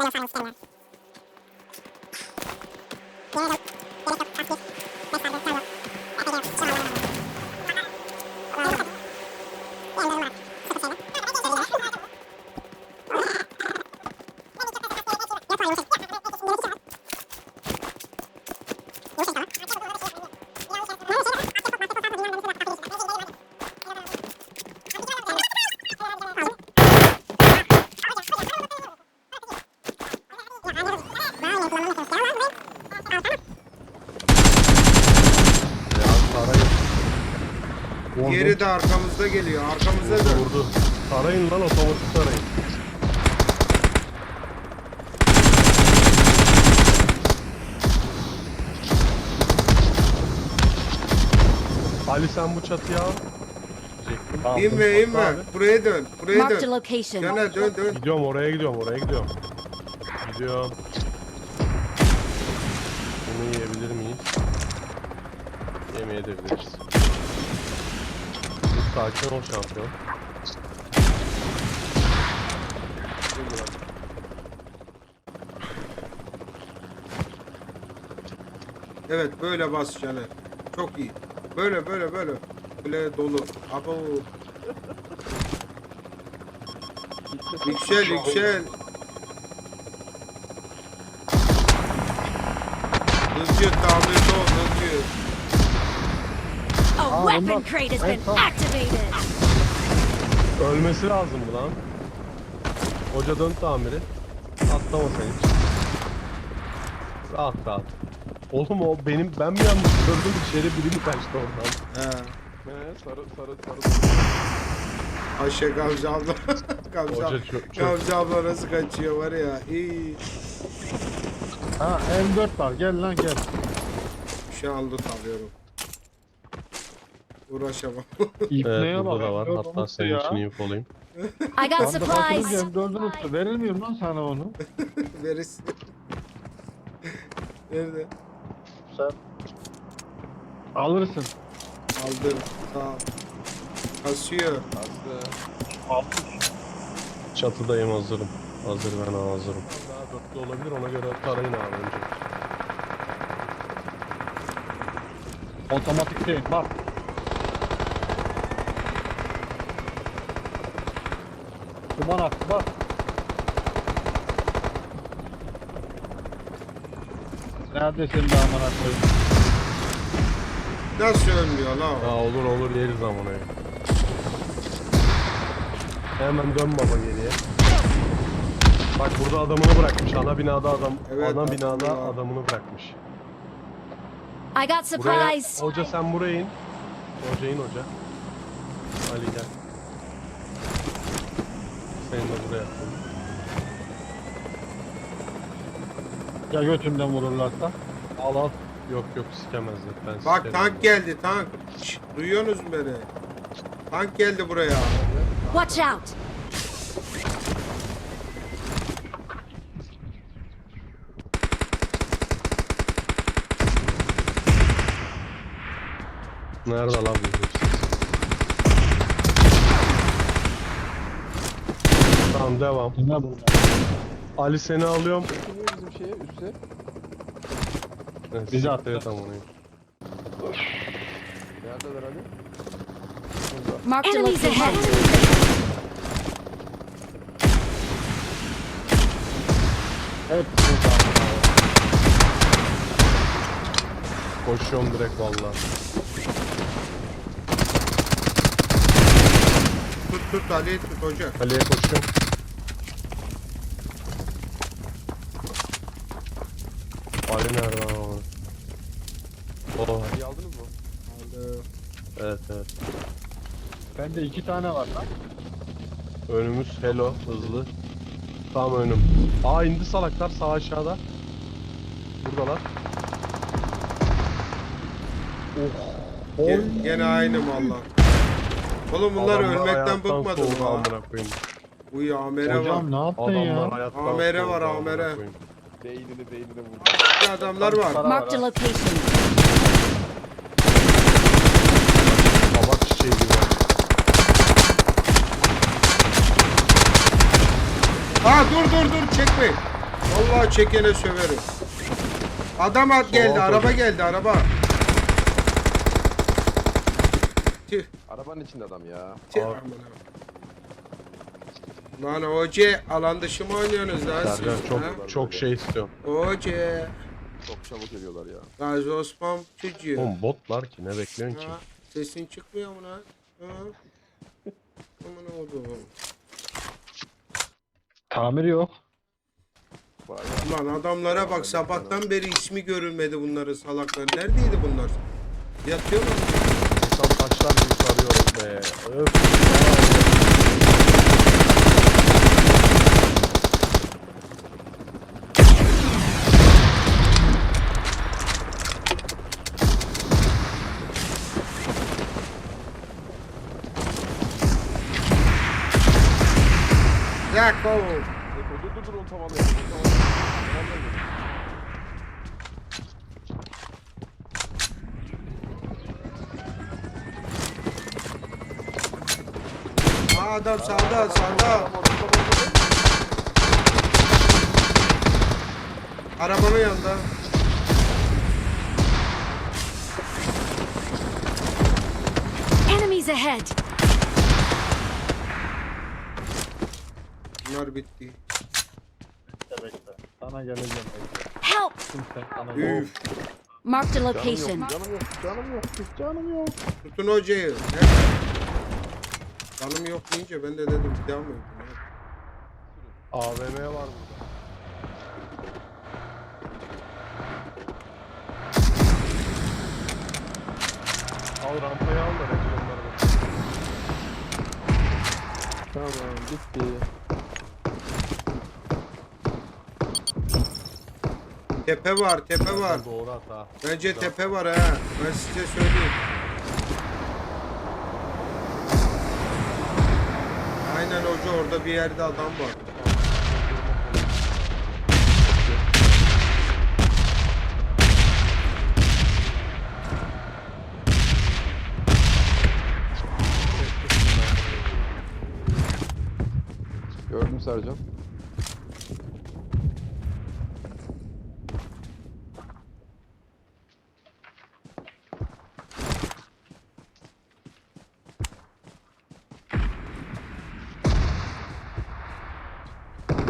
Ya Diğeri de arkamızda geliyor. Arkamızda Vurdu, da. vurdu. Tarayın lan otomatik tarayın. Ali sen bu çatıya al. Aldım. İnme inme. abi. Buraya dön. Buraya Marked a dön. location. Dön dön dön. Gidiyorum oraya gidiyorum oraya gidiyorum. Gidiyorum. Bunu yiyebilir miyiz? Yemeyebiliriz. Sakin ol şampiyon. Evet böyle bas canı. Çok iyi. Böyle böyle böyle. Böyle dolu. Abo. Yüksel yüksel. Hızlı tamirde ol. Weapon crate has been activated. Ölmesi lazım bu lan. Hoca dön tamiri. Atlama sen hiç. Rahat rahat. Oğlum o benim ben mi yanlış gördüm içeri biri mi kaçtı oradan? He. Ne sarı sarı sarı. Ayşe Gamze abla. Gamze, Hoca abla- çok- çok- Gamze abla nasıl kaçıyor var ya. İyi. Ha M4 var gel lan gel. Şu an loot Uğraşamam. İpneye Evet bak. burada da var. M4 Hatta senin ya. için info olayım. I got supplies. M4'ü unuttu. Verilmiyor lan sana onu. Neresi? Nerede? Sen alırsın. Aldım. Sağ ol. Kasıyor. Çatıdayım hazırım. Hazır ben hazırım. Daha dörtlü olabilir ona göre tarayın abi önce. Otomatik değil. Bak. Duman aktı bak. Neredesin be aman koyayım. Nasıl ölmüyor lan o? Aa olur olur yeriz ama onu. Hemen dön baba geriye. Bak burada adamını bırakmış. Ana binada adam. Evet, ana binada ya. adamını bırakmış. I got Buraya supplies. hoca sen buraya in. Hoca in hoca. Ali gel. Seni de buraya. Ya götümden vururlarsa. Al al. Yok yok sikemezler. Ben Bak sikerim. tank geldi tank. Şşt, duyuyorsunuz mu beni? Tank geldi buraya. Watch out. Nerede lan bu devam. Ne bu? Ali seni alıyorum. Niye bizim şeye üste? Evet, Bizi attı. et ama onu. Neredeler Ali? Marked a Enemies ahead. Hep burada. Koşuyorum direkt valla. Tut tut Ali tut hoca. Ali'ye koşuyorum. Ali nerede lan o? Oh, İyi aldınız mı? Aldım. evet evet. Bende iki tane var lan. Önümüz hello hızlı. Tam önüm. Aa indi salaklar sağ aşağıda. Buradalar. Ge- gene aynı valla. Oğlum bunlar Adamlar ölmekten hayattan bıkmadı soğudu mı? ha? amına koyayım. Uy amere var. Hocam ne yaptın Adamlar ya? hayattan Amere soğudu var, amına amere. koyayım. Beynini beynine vurdu. Adamlar var. Marked a location. Kabak çiçeği gibi. Ha dur dur dur çekme. Vallahi çekene söverim. Adam at geldi, Soğuk araba oldu. geldi, araba. Tüh, Arabanın içinde adam ya. tüh. Amına. Lan hoca alan dışı mı oynuyorsunuz lan siz? Sercan ha? çok çok şey istiyorum. Hoca. Çok çabuk geliyorlar ya. Gazi Osman çocuğu. Oğlum botlar ki ne bekliyorsun ki? Ha, sesin çıkmıyor mu lan? Ha? Aman oldu. Tamir yok. Vay ya. Lan adamlara bak sabahtan beri ismi görülmedi bunların salaklar. Neredeydi bunlar? Yatıyor mu? Tam taşlar gibi sarıyorum be. Öf. Yako. Dur dur dur onu. Tamamlayalım. Aa adam sağda sağda. Arabanın yanında. Enemies ahead! Bunlar bitti. Bekle bekle. Sana geleceğim bekle. Help! Kimse sana. Üf. Marked a location. canım yok, canım yok, canım yok. Tutun hocayı. Canım yok deyince ben de dedim bir daha mı öldüm? AVM var burada. Al rampayı al da bak. Tamam, bitti. Tepe var tepe var. Doğru at ha. Bence tepe var ha. Ben size söyleyeyim. Aynen hoca orada bir yerde adam var. Gördüm Sercan.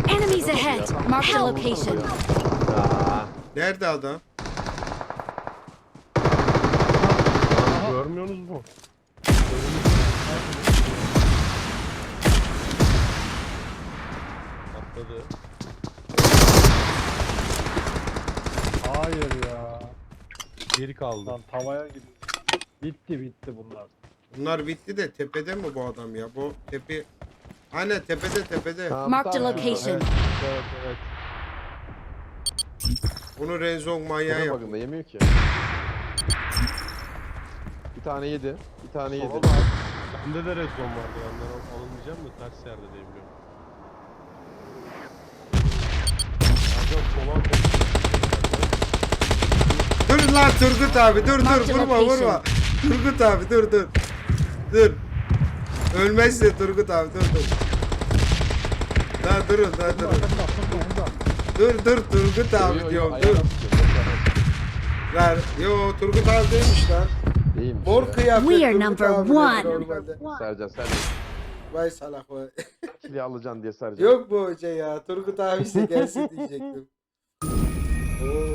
Enemies ahead! Marked a location. Ya. Nerede adam? Görmüyorsunuz mu? Atladı. Hayır ya. Geri kaldı. Lan tavaya gidiyor. Bitti bitti bunlar. Bunlar bitti de tepede mi bu adam ya? Bu tepe... Aynen tepede tepede. Tamam, a tamam. location. Evet, evet, evet. Bunu Renzong manyağı yap. bakın da yemiyor ki. Bir tane yedi. Bir tane yedi. Sola bak. Bende de red zone vardı yandan al- alınmayacağım da ters yerde sola bak. Dur lan Turgut abi dur dur Marked vurma location. vurma. Turgut abi dur dur. Dur. Ölmezse Turgut abi dur dur. Daha durun daha durun. Dur dur Turgut abi Yo, yo, diyorum dur. Lan yo Turgut abi değilmiş lan. İyiymiş Mor ya. kıyafet We are Turgut number abi one. normalde. Sercan sen Vay salak vay. kili alacaksın diye Sercan. Yok bu hoca ya. Turgut abi ise gelsin diyecektim. Oo,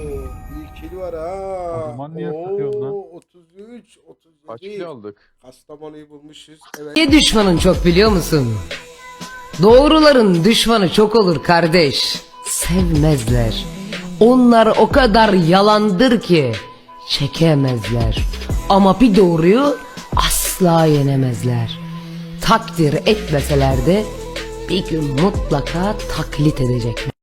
kilo var ha. O zaman niye sıkıyorsun lan? Oo, 33, 37. Kaç kilo aldık? Kastamonu'yu bulmuşuz. Evet. Niye düşmanın çok biliyor musun? Doğruların düşmanı çok olur kardeş. Sevmezler. Onlar o kadar yalandır ki çekemezler. Ama bir doğruyu asla yenemezler. Takdir etmeseler de bir gün mutlaka taklit edecekler.